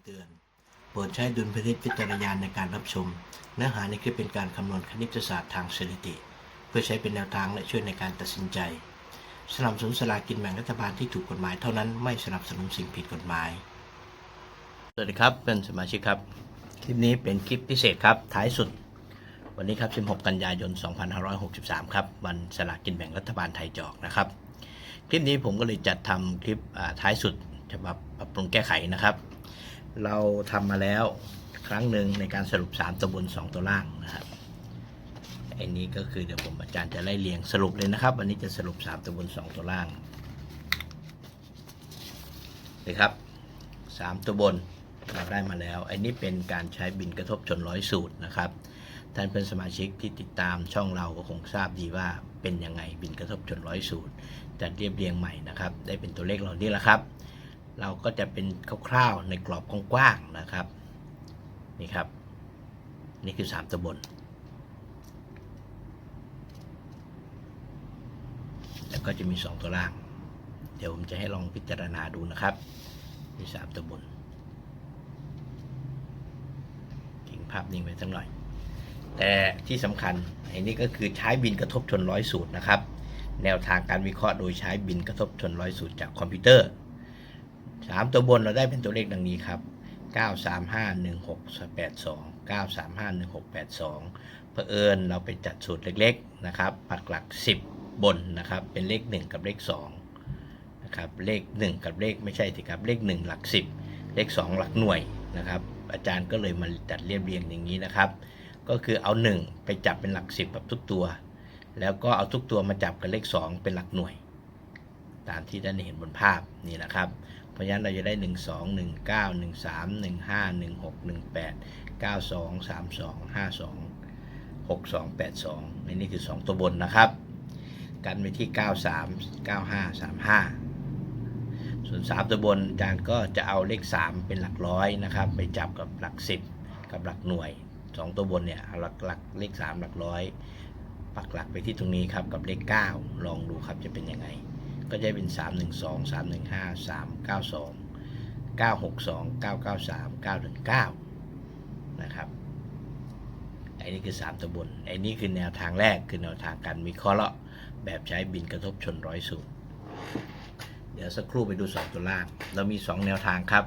ำเตือน โปรดใช้ดุลพินิจพิจารณาในการรับชม เนื้อหาในคลิปเป็นการคำนวณคณิตศาสตร์ทางสถิติ เพื่อใช้เป็นแนวทางและช่วยในการตัดสินใจ สนับสนุนสลากินแบ่งรัฐบาลที่ถูกกฎหมายเท่านั้นไม่สนับสนุนสิ่งผิดกฎหมาย สวัสดีครับเป็นสมาชิกครับ คลิปนี้เป็นคลิปพิเศษครับท้ายสุด วันนี้ครับ 16 กันยายน 2563 ครับวันสลากินแบ่งรัฐบาลไทยจอกนะครับคลิปนี้ผมก็เลยจัดทำคลิปท้ายสุดฉบับปรับปรุงแก้ไขนะครับ เราทำมาแล้วครั้งหนึ่งในการสรุป 3 ตัวบน 2 ตัวล่างนะครับไอ้นี้ก็คือเดี๋ยวผมอาจารย์จะไล่เรียงสรุปเลยนะครับ วันนี้จะสรุป 3 ตัวบน 2 ตัวล่างเลยครับ 3 ตัวบนเราได้มาแล้วไอ้นี้เป็นการใช้บินกระทบชนร้อยสูตรนะครับท่านเป็นสมาชิกที่ติดตามช่องเราก็คงทราบดีว่าเป็นยังไงบินกระทบชนร้อยสูตรจัดเรียบเรียงใหม่นะครับ ได้เป็นตัวเลขเหล่านี้แหละครับ เราก็จะเป็นคร่าวๆในกรอบกว้างๆนะครับ นี่ครับ นี่คือ 3ตัวบนแล้วก็จะมี 2 ตัวล่าง เดี๋ยวผมจะให้ลองพิจารณาดูนะครับ มี 3ตัวบนทิ้งภาพนิ่งไว้สักหน่อย แต่ที่สำคัญไอ้นี่ก็คือใช้บินกระทบชนร้อยสูตรนะครับ แนวทางการวิเคราะห์โดยใช้บินกระทบชนร้อยสูตรจากคอมพิวเตอร์ 3ตัวบนเราได้เป็นตัวเลขดังนี้ครับ9351682 9351682เผอิญเราไปจัดสูตรเล็กๆนะครับปักหลัก10บนนะครับเป็นเลข1กับเลข2นะครับเลข1กับเลขไม่ใช่สิครับเลข1หลัก10เลข2หลักหน่วยนะครับอาจารย์ก็เลยมาจัดเรียบเรียงอย่างนี้นะครับ ก็คือเอา 1 ไปจับเป็นหลัก 10กับทุกตัว แล้วก็เอาทุกตัวมาจับกับเลข 2 เป็นหลักหน่วย ตามที่ท่านเห็นบนภาพนี่นะครับ ราะฉะนั้นเราจะได้ 1 2 1 9 1 3 1 5 1 6 1 8 9 2 3 2 5 2 6 2 8 2นี่นี่คือ 2 ตัวบนนะครับ กันไปที่ 9 3 9 5 3 5 ส่วน 3 ตัวบนอาจารย์ก็จะเอาเลข 3 เป็นหลักร้อยนะครับ ไปจับกับหลัก 10 กับหลักหน่วย 2 ตัวบนเนี่ยเอาหลักหลักเลข 3 หลักร้อยปักหลักไปที่ตรงนี้ครับกับเลข 9 ลองดูครับจะเป็นยังไง ก็จะเป็น 3 1 2 3 1 5 3 9 2 9 6 2 9 9 3 9 1 9นะครับอ้นี่คือ 3 ตัวบนอ้นี่คือแนวทางแรกคือแนวทางการวิเคราะแบบใช้บินกระทบชนร้อยสูตรเดี๋ยวสักครู่ไปดู 2 ตัวล่าง เรามี 2 แนวทางครับ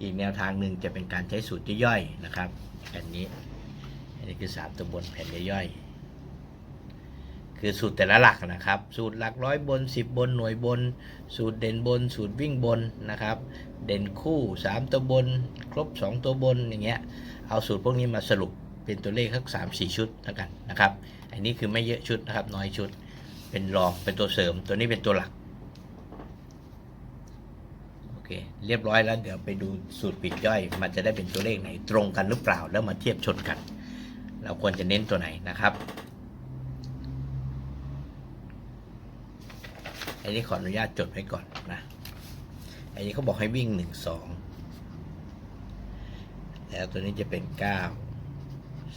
อีกแนวทางหนึ่งจะเป็นการใช้สูตรย่อยๆนะครับแผ่นนี้ อันนี้คือ 3 ตัวบนแผ่นย่อยๆ คือสูตรแต่ละหลักนะครับ สูตรหลักร้อยบน 10 บนหน่วยบน สูตรเด่นบน สูตรวิ่งบนนะครับ เด่นคู่ 3 ตัวบน ครบ 2 ตัวบนอย่างเงี้ยเอาสูตรพวกนี้มาสรุปเป็นตัวเลขสัก3 4ชุดแล้วกันนะครับ อันนี้คือไม่เยอะชุดนะครับ น้อยชุด เป็นรองเป็นตัวเสริม ตัวนี้เป็นตัวหลักโอเคเรียบร้อยแล้วเดี๋ยวไปดูสูตรปลีกย่อย มันจะได้เป็นตัวเลขไหนตรงกันหรือเปล่าแล้วมาเทียบชนกัน เราควรจะเน้นตัวไหนนะครับ อันนี้ขออนุญาตจดไว้ก่อนนะ อันนี้เขาบอกให้วิ่งหนึ่งสองแล้วตัวนี้จะเป็นเก้า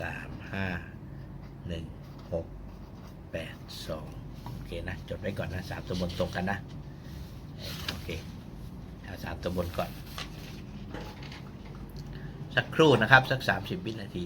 สามห้าหนึ่งหกแปดสองโอเคนะ จดไว้ก่อนนะสามตัวบนตรงกันนะ โอเคเอาสามตัวบนก่อน สักครู่นะครับ สักสามสิบวินาที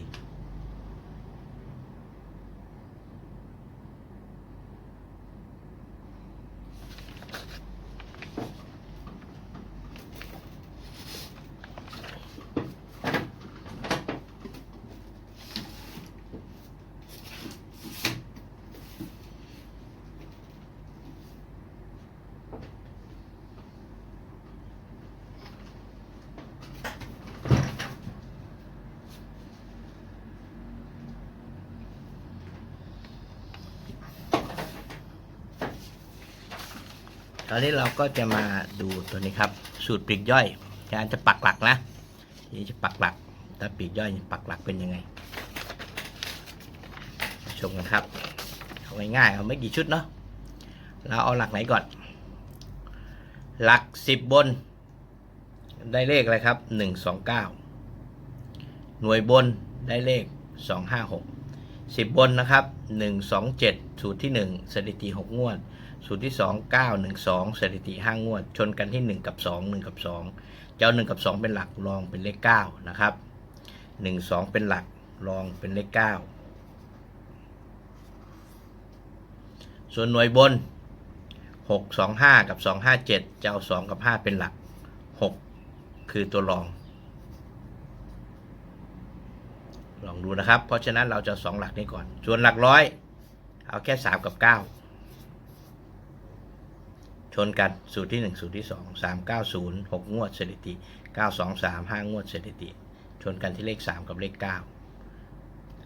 ตอนนี้เราก็จะมาดูตัวนี้ครับ สูตรปลีกย่อยอาจารจะปักหลักนะทีนี้จะปักหลักถ้าปลีกย่อยปักหลักเป็นยังไง ชมกันครับเอาง่ายๆเอาไม่กี่ชุดเนาะเราเอาหลักไหนก่อน หลักสิบบน ได้เลขอะไรครับหนึ่งสองเก้าหน่วยบนได้เลขสองห้าหกสิบบนนะครับหนึ่งสองเจ็ดสูตรที่หนึ่งสถิติหกงวด สูตรที่ 2 9 1 2สถิติ5งวด ชนกันที่ 1 กับ 2 1 กับ2จจ้าหนึ่งกับสองเป็นหลักรองเป็นเลขเก้านะครับหนึ่งสองเป็นหลักรองเป็นเลขเก้าส่วนหน่วยบนหกสองห้ากับสองห้าเจ็ดจะเอาสองกับห้าเป็นหลักหกคือตัวรอง ลองดูนะครับ เพราะฉะนั้นเราจะสองหลักนี้ก่อน ส่วนหลักร้อย เอาแค่สามกับเก้า ชนกันสูตรที่หนึ่งสูตรที่สองสามเก้าศูนย์หกงวดสถิติเก้าสองสามห้างวดสถิติ ชนกันที่เลขสามกับเลขเก้า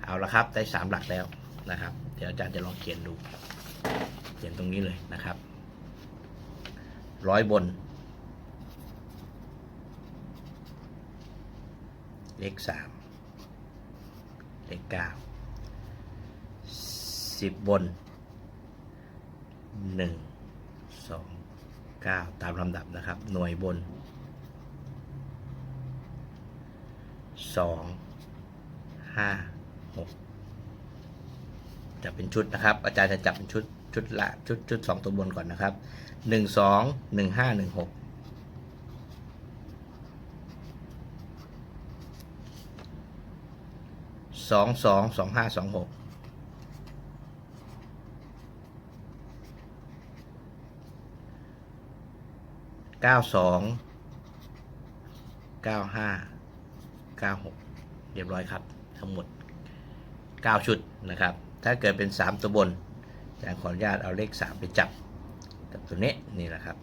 เอาละครับได้สามหลักแล้วนะครับ เดี๋ยวอาจารย์จะลองเขียนดู เขียนตรงนี้เลยนะครับร้อยบน เลขสามเลขเก้าสิบบนหนึ่ งสองเก้าตามลำดับนะครับ หน่วยบนสองห้าหกจะเป็นชุดนะครับ อาจารย์จะจับเป็นชุดชุดละชุดชุดสองตัวบนก่อนนะครับหนึ่งสองหนึ่งห้าหนึ่งหกสองสองสองห้าสองหก เก้าสองเก้าห้าเก้าหกเรียบร้อยครับ ทั้งหมดเก้าชุดนะครับ ถ้าเกิดเป็นสามตัวบนอาจารย์ขออนุญาตเอาเลขสามไปจับกับตัวนี้นี่แหละครับ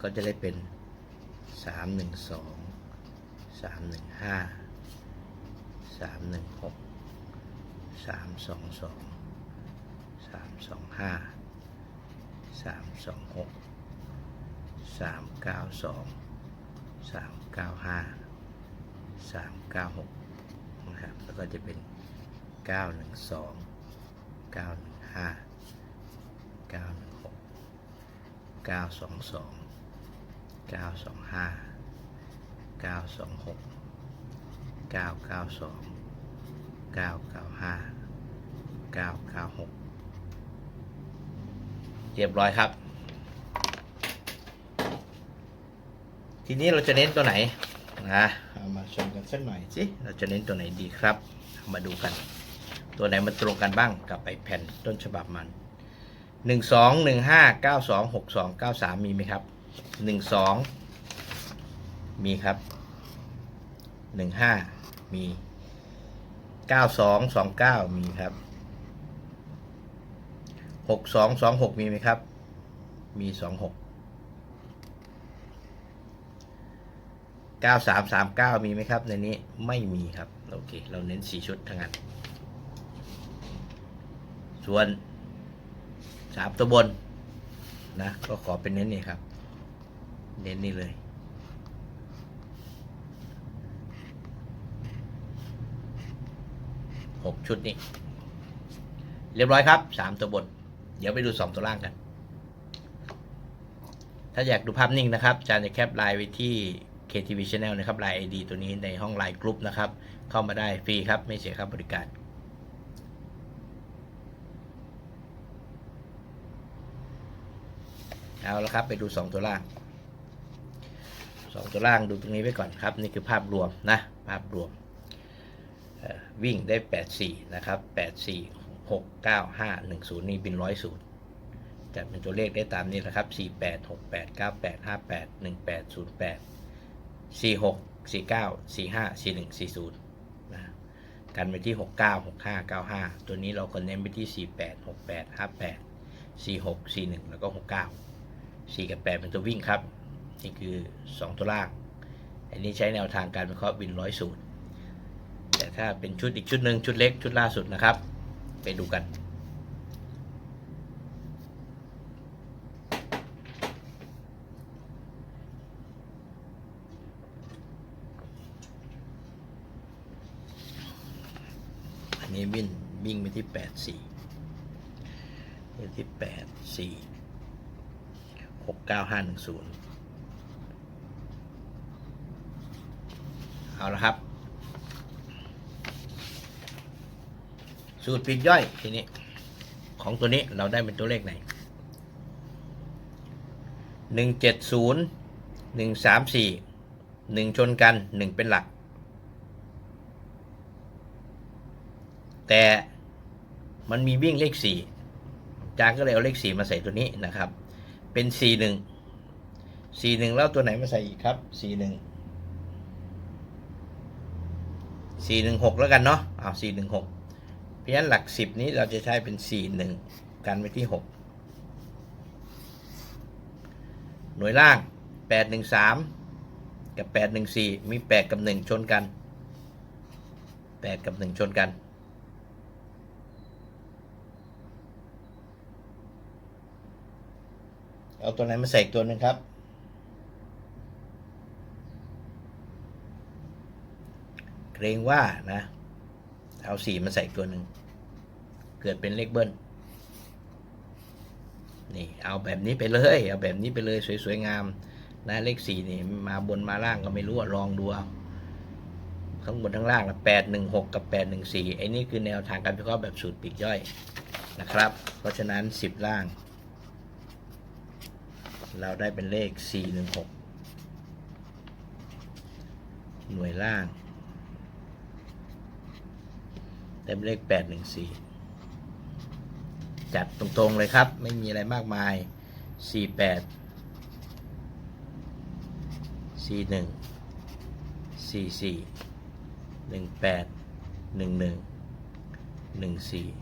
ก็จะได้เป็นสามหนึ่งสองสามหนึ่งห้าสามหนึ่งหกสามสองสองสามสองห้า สามสองหกสามเก้าสองสามเก้าห้าสามเก้าหกนะครับแล้วก็จะเป็นเก้าหนึ่งสองเก้าหนึ่งห้าเก้าหนึ่งหกเก้าสองสองเก้าสองห้าเก้าสองหกเก้าเก้าสองเก้าเก้าห้าเก้าเก้าหก เรียบร้อยครับ ทีนี้เราจะเน้นตัวไหนนะเอามาชมกันสักหน่อยสิเราจะเน้นตัวไหนดีครับเอามาดูกัน ตัวไหนมันตรงกันบ้างกับไอแผ่นต้นฉบับมันหนึ่งสองหนึ่งห้าเก้าสองหกสองเก้าสามมีไหมครับหนึ่งสองมีครับหนึ่งห้ามีเก้าสองสองเก้ามีครับห กสองสองหกมีไหมครับ มีสองหกเก้าสามสามเก้ามีไหมครับ ในนี้ไม่มีครับ โอเค เราเน้นสี่ชุดทั้งนั้น ส่วนสามตัวบนนะ ก็ขอเป็นเน้นนี่ครับ เน้นนี่เลยหกชุดนี้ เรียบร้อยครับสามตัวบน เดี๋ยวไปดูสองตัวล่างกัน ถ้าอยากดูภาพนิ่งนะครับจารย์จะแคปไลน์ไว้ที่ KTV Channel นะครับไลน์ ID ตัวนี้ในห้องไลน์กรุ๊ปนะครับ เข้ามาได้ฟรีครับ ไม่เสียค่าบริการเอาละครับไปดูสองตัวล่างสองตัวล่างดูตรงนี้ไว้ก่อนครับ นี่คือภาพรวมนะ ภาพรวมวิ่งได้ 84 นะครับ 84 6 9 5 1 0 นี่บินร้อยศูนย์จัดเป็นตัวเลขได้ตามนี้แหละครับ 48 68 98 58 18 08 46 49 45 41 40นะกันไปที่ 69 65 95 ตัวนี้เราก็เน้นไปที่ 48 68 58 46 41 แล้วก็ 69 4 กับ 8 เป็นตัววิ่งครับ นี่คือ 2 ตัวล่าง อันนี้ใช้แนวทางการวิเคราะห์บินร้อยศูนย์แต่ถ้าเป็นชุดอีกชุดหนึ่งชุดเล็กชุดล่าสุดนะครับ ไปดูกัน อันนี้วิ่งวิ่งไปที่แปดสี่ไปที่แปดสี่หกเก้าห้าหนึ่งศูนย์เอาละครับ สูตรปลีกย่อยทีนี้ ของตัวนี้เราได้เป็นตัวเลขไหนหนึ่งเจ็ดศูนย์หนึ่งสามสี่หนึ่งชนกันหนึ่งเป็นหลัก แต่มันมีวิ่งเลขสี่จางก็เลยเอาเลขสี่มาใส่ตัวนี้นะครับ เป็นสี่หนึ่งสี่หนึ่งแล้วตัวไหนมาใส่อีกครับสี่หนึ่งสี่หนึ่งหกแล้วกันเนาะเอาสี่หนึ่งหก เพราะฉะนั้นหลักสิบนี้เราจะใช้เป็นสี่หนึ่งกันไว้ที่หกหน่วยล่างแปดหนึ่งสามกับแปดหนึ่งสี่มีแปดกับหนึ่งชนกันแปดกับหนึ่งชนกัน เอาตัวไหนมาใส่ตัวหนึ่งครับเกรงว่านะ เอาสี่มาใส่ตัวหนึ่ง เกิดเป็นเลขเบิ้ลนี่ เอาแบบนี้ไปเลย เอาแบบนี้ไปเลยสวยๆงามนะเลขสี่นี่ มาบนมาล่างก็ไม่รู้อะลองดูเอาข้างบนทั้างล่างละแปดหนึ่งหกกับแปดหนึ่งสี่ไอ้นี่คือแนวทางการวิเคราะห์แบบสูตรปีกย่อยนะครับ เพราะฉะนั้นสิบล่าง เราได้เป็นเลข416หน่วยล่าง ได้เป็นเลข814จัดตรงๆเลยครับ ไม่มีอะไรมากมาย48 41 44 18 11 14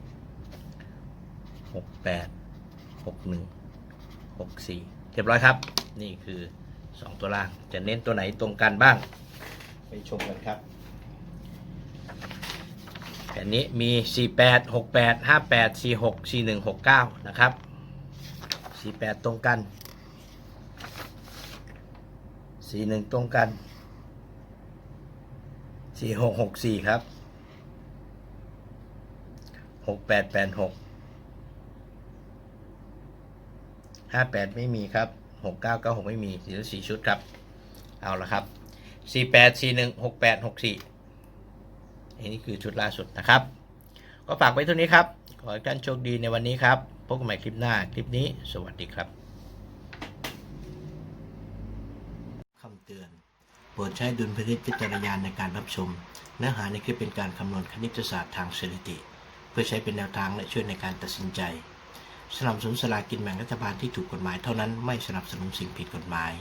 68 61 64เรียบร้อยครับ นี่คือ2ตัวล่าง จะเน้นตัวไหนตรงกันบ้าง ไปชมกันครับ อันนี้มี 48 68 58 46 41 69 นะครับ 48 ตรงกัน 41 ตรงกัน 46 64 ครับ 68 86 58 ไม่มีครับ 69 96 ไม่มีเหลือ4ชุดครับ เอาละครับ 48 41 68 64 อันนี้คือชุดล่าสุดนะครับ ก็ฝากไว้เท่านี้ครับ ขอให้ท่านโชคดีในวันนี้ครับ พบกันใหม่คลิปหน้า คลิปนี้ สวัสดีครับคำเตือน โปรดใช้ดุลพินิจพิจารณาในการรับชม เนื้อหาในคลิปเป็นการคำนวณคณิตศาสตร์ทางสถิติ เพื่อใช้เป็นแนวทางและช่วยในการตัดสินใจสนับสนุนสลากินแบ่งรัฐบาลที่ถูกกฎหมายเท่านั้นไม่สนับสนุนสิ่งผิดกฎหมาย